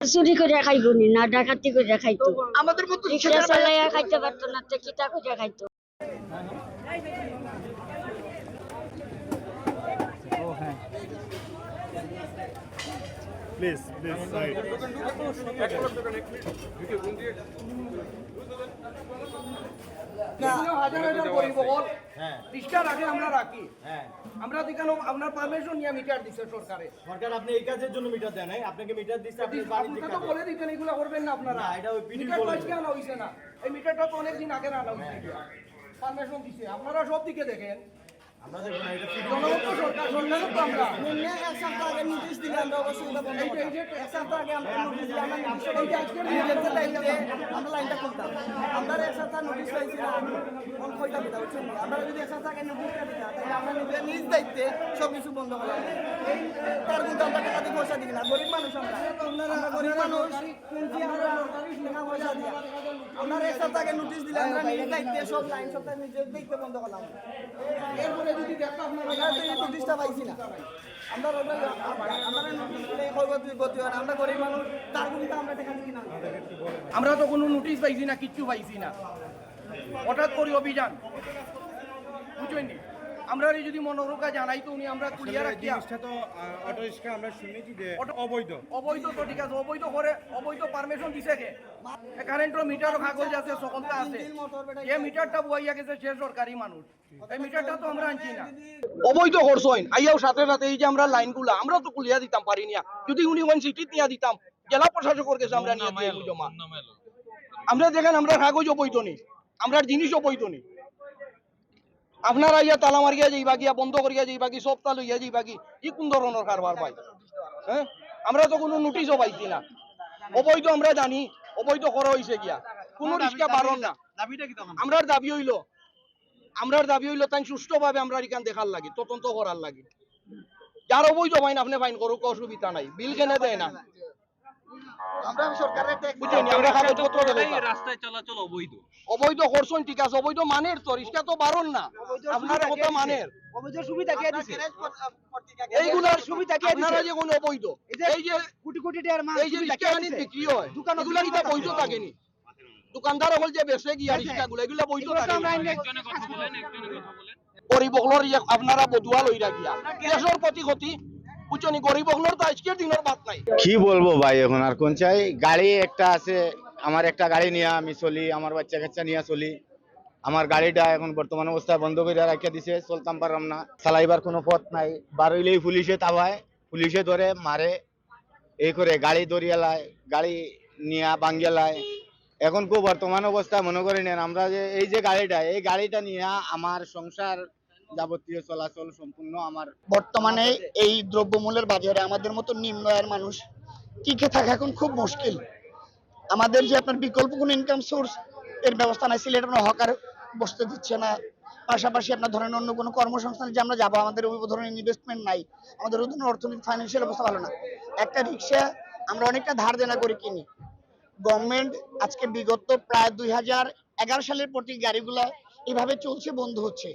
চুরি করে খাইব নি না ডাকাতি করে খাইতো। আমাদের মতো রিক্সা চালাইয়া খাইতে পারতো না তো কিতা করে খাইতো? প্লিজ প্লিজ সাইড হাজার হাজার পরিবহন রিক্সা রাখে আমরা রাখি। আমরা দেখানো আপনার পারমিশন নিয়ে মিটার দিছে সরকারে। সরকার আপনি এই কাজের জন্য মিটার দেন নাই আপনাকে মিটার দিচ্ছে আপনি বাণিজ্যিক তো বলে দিতেন এগুলো করবেন না আপনারা। এটা ওই মিটার আনা হইছে না। এই মিটারটা তো অনেক দিন আগে আনা হইছে। পারমিশন দিছে। আপনারা সব দিকে দেখেন। আমরা লাইনটা আমরা আমরা এক সপ্তাহ নোটিশ পাইছি না কোন কইতা দিতা বুঝছেন? নি? আমরা যদি এক সপ্তাহ নোটিশটা দিতাম তাহলে আমরা নিজ দায়িত্বে সব কিছু বন্ধ করে তার কিন্তু আমরা টাকা দিয়ে পয়সা দিই না গরিব মানুষ আমরা। আমরা গরিব মানুষ টাকা পয়সা দিই আমরা এক সপ্তাহ নোটিশ দিলে আমরা নিজ দায়িত্বে সব লাইন সপ্তাহ নিজের দায়িত্বে বন্ধ করলাম। এরপরে যদি দেখো আমরা তো এই নোটিশটা পাইছি না। আমরা আমরা নোটিশ দিলে গতি গতি হয় আমরা গরিব মানুষ তার কিন্তু আমরা টাকা দিই না। আমরা তো কোনো নোটিশ পাইছি না কিচ্ছু পাইছি না। হঠাৎ করে অভিযান। বুঝবেন? আমরা যদি মনোরোগা জানাই তো উনি আমরা কুলিয়া রাখি জিনিসটা তো অটো রিক্সা আমরা শুনেছি যে অবৈধ। অবৈধ তো ঠিক আছে অবৈধ করে অবৈধ পারমিশন দিছে কে? কারেন্টের মিটার কাগজ আছে সকলটা আছে। যে মিটারটা বইয়া গেছে সে সরকারি মানুষ। এই মিটারটা তো আমরা আনছি না। অবৈধ করছেন আইয়াও সাথে সাথে এই যে আমরা লাইনগুলো আমরা তো কুলিয়া দিতাম পারি না যদি উনি ওয়ান সিটি নিয়ে দিতাম জেলা প্রশাসকের কাছে আমরা নিয়ে দিয়ে জমা। আমরা দেখেন আমরা কাগজ অবৈধ নেই। আমরা জিনিস অবৈধ নেই। আপনারা ইয়া তালা মারিয়া যাইবা গিয়া বন্ধ করিয়া যাইবা কি সব তালু ইয়া যাইবা কি ই কোন ধরনের কারবার ভাই হ্যাঁ? আমরা তো কোনো নোটিশও পাইছি না। অবৈধ আমরা জানি অবৈধ করা হয়েছে গিয়া। কোনো রিক্সা বারণ না। কি আমরার দাবি হইল আমরার দাবি হইল তাই সুষ্ঠুভাবে আমরা এখান দেখার লাগে তদন্ত করার লাগে। যার অবৈধ ফাইন আপনি ফাইন করুক অসুবিধা নাই। বিল কেনে দেয় না? আমরা সরকারের আমরা কাগজপত্র রাস্তায় চলাচল অবৈধ? অবৈধ করছেন ঠিক আছে অবৈধ মানের তো রিক্সা তো বারণ না। আপনার কথা মানের। অবৈধ সুবিধা কে দিছে? এইগুলার সুবিধা কি আপনারা যে কোন অবৈধ। এই যে কোটি কোটি টাকার মাল এই যে রিক্সাখানি বিক্রি হয়? এগুলা কি বৈধ থাকেনি। দোকানদার হল যে বেচে গিয়া রিক্সা গুলো বৈধ থাকে। একজনে কথা বলেন একজনে কথা বলেন। গরিবগুলোর আপনারা বদুয়া লই রাখিয়া দেশের প্রতি ক্ষতি। বুঝছনি গরিবগুলোর তো আজকের দিনের বাদ নাই। কি বলব ভাই, এখন আর কোন চাই? গাড়ি একটা আছে, আমার একটা গাড়ি নিয়ে আমি চলি, আমার বাচ্চা কাচ্চা নিয়ে চলি। আমার গাড়িটা এখন বর্তমান অবস্থায় বন্ধ করে রাখিয়া দিছে, চলতাম পারলাম না। চালাইবার কোনো পথ নাই। বারইলেই পুলিশে তাবায়, পুলিশে ধরে মারে এই করে গাড়ি দরিয়ালায় গাড়ি নিয়া বাঙ্গেলায় এখন খুব বর্তমান অবস্থায় মনে করি নেন, আমরা যে এই যে গাড়িটা, এই গাড়িটা নিয়ে আমার সংসার যাবতীয় চলাচল সম্পূর্ণ আমার বর্তমানে এই দ্রব্যমূল্যের বাজারে আমাদের মতো নিম্ন আয়ের মানুষ টিকে থাকা এখন খুব মুশকিল। আমাদের যে আপনার বিকল্প কোনো ইনকাম সোর্স এর ব্যবস্থা নাই সিলেট আপনার হকার বসতে দিচ্ছে না। পাশাপাশি আপনার ধরেন অন্য কোনো কর্মসংস্থানে যে আমরা যাব, আমাদের ওই ধরনের ইনভেস্টমেন্ট নাই। আমাদের ওই ধরনের অর্থনৈতিক ফাইন্যান্সিয়াল অবস্থা ভালো না। একটা রিক্সা আমরা অনেকটা ধার দেনা করে কিনি। গভর্নমেন্ট আজকে বিগত প্রায় দুই হাজার এগারো সালের প্রতি গাড়িগুলা এভাবে চলছে, বন্ধ হচ্ছে।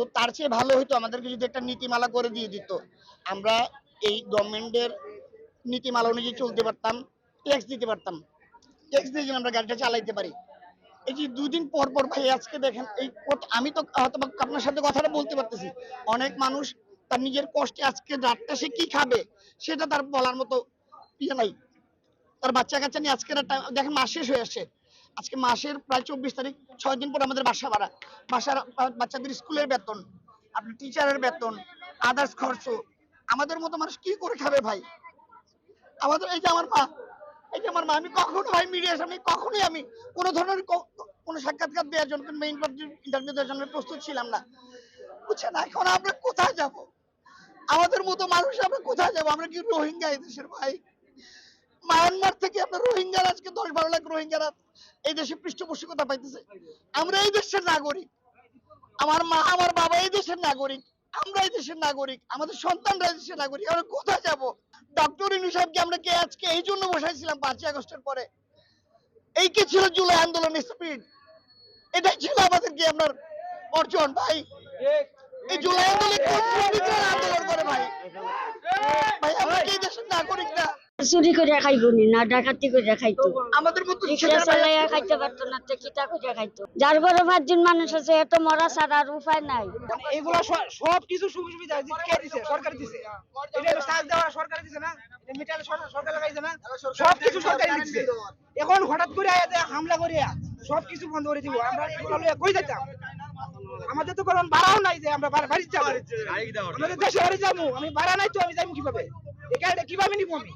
তো তার চেয়ে ভালো হতো আমাদেরকে যদি একটা নীতিমালা করে দিয়ে দিত। আমরা এই গভর্নমেন্টের নীতিমালা অনুযায়ী চলতে পারতাম ট্যাক্স দিতে পারতাম। ট্যাক্স দিয়ে যেন আমরা গাড়িটা চালাইতে পারি। এই যে দুদিন পর পর ভাই, আজকে দেখেন এই আমি তো হয়তো আপনার সাথে কথাটা বলতে পারতেছি। অনেক মানুষ তার নিজের কষ্টে আজকে রাতটা সে কি খাবে, সেটা তার বলার মতো ইয়ে নাই। তার বাচ্চা কাচ্চা নিয়ে একটা দেখেন মাস শেষ হয়ে আসছে। আজকে মাসের প্রায় চব্বিশ তারিখ, ছয় দিন পর আমাদের বাসা ভাড়া। বাসার বাচ্চাদের স্কুলের বেতন, আপনার টিচারের বেতন আদার্স খরচ। আমাদের মতো মানুষ কি করে খাবে ভাই? আমাদের, এই যে আমার মা, এই যে আমার মা, আমি কখনো ভাই মিডিয়ার সামনে, কখনোই আমি কোনো ধরনের কোনো সাক্ষাৎকার দেওয়ার জন্য মেইন ইন্টারভিউ দেওয়ার জন্য প্রস্তুত ছিলাম না। বুঝছেন, এখন আমরা কোথায় যাব? আমাদের মতো মানুষ আমরা কোথায় যাব? আমরা কি রোহিঙ্গা এই দেশের ভাই? মায়ানমার থেকে আপনার রোহিঙ্গারা আজকে দশ বারো লাখ রোহিঙ্গারা। এই দেশে পৃষ্ঠপোষকতা পাইতেছে। আমরা এই দেশের নাগরিক। আমার মা, আমার বাবা এই দেশের নাগরিক। আমরা এই দেশের নাগরিক। আমাদের সন্তানরা এই দেশের নাগরিক। আমরা কোথায় যাব? ডক্টর ইনু সাহেবকে আমরা কে আজকে এই জন্য বসাইছিলাম পাঁচই আগস্টের পরে? এই কি ছিল জুলাই আন্দোলনের স্পিড এটাই ছিল আমাদের কি আপনার অর্জন, ভাই। এই জুলাই আন্দোলন আন্দোলন করে, ভাই? ভাই, আমরা কি দেশের নাগরিক না? চুরি করে খাইব না ডাকাতি করে খাইতো। আমাদের মতো চালাইয়া খাইতে পারতো না তো কিতা করে খাইতো? যার ঘরে পাঁচজন মানুষ আছে এত মরা ছাড়া আর উপায় নাই। এগুলো সব কিছু সুবিধা কে দিছে? সরকার দিছে। এটা হলো সাজ দেওয়া সরকার দিছে না? এটা মিটার সরকার লাগাইছে না? সব কিছু সরকার দিচ্ছে এখন হঠাৎ করে আয়াতে হামলা করে সব কিছু বন্ধ করে দিব। আমরা এগুলো লইয়া কই যেতাম আমাদের তো কোনো ভাড়াও নাই যে আমরা বাড়ি বাড়ি যাব। আমাদের দেশে বাড়ি যাব। আমি ভাড়া নাই তো আমি যাব কীভাবে? গাড়িটা কীভাবে নিবো আমি?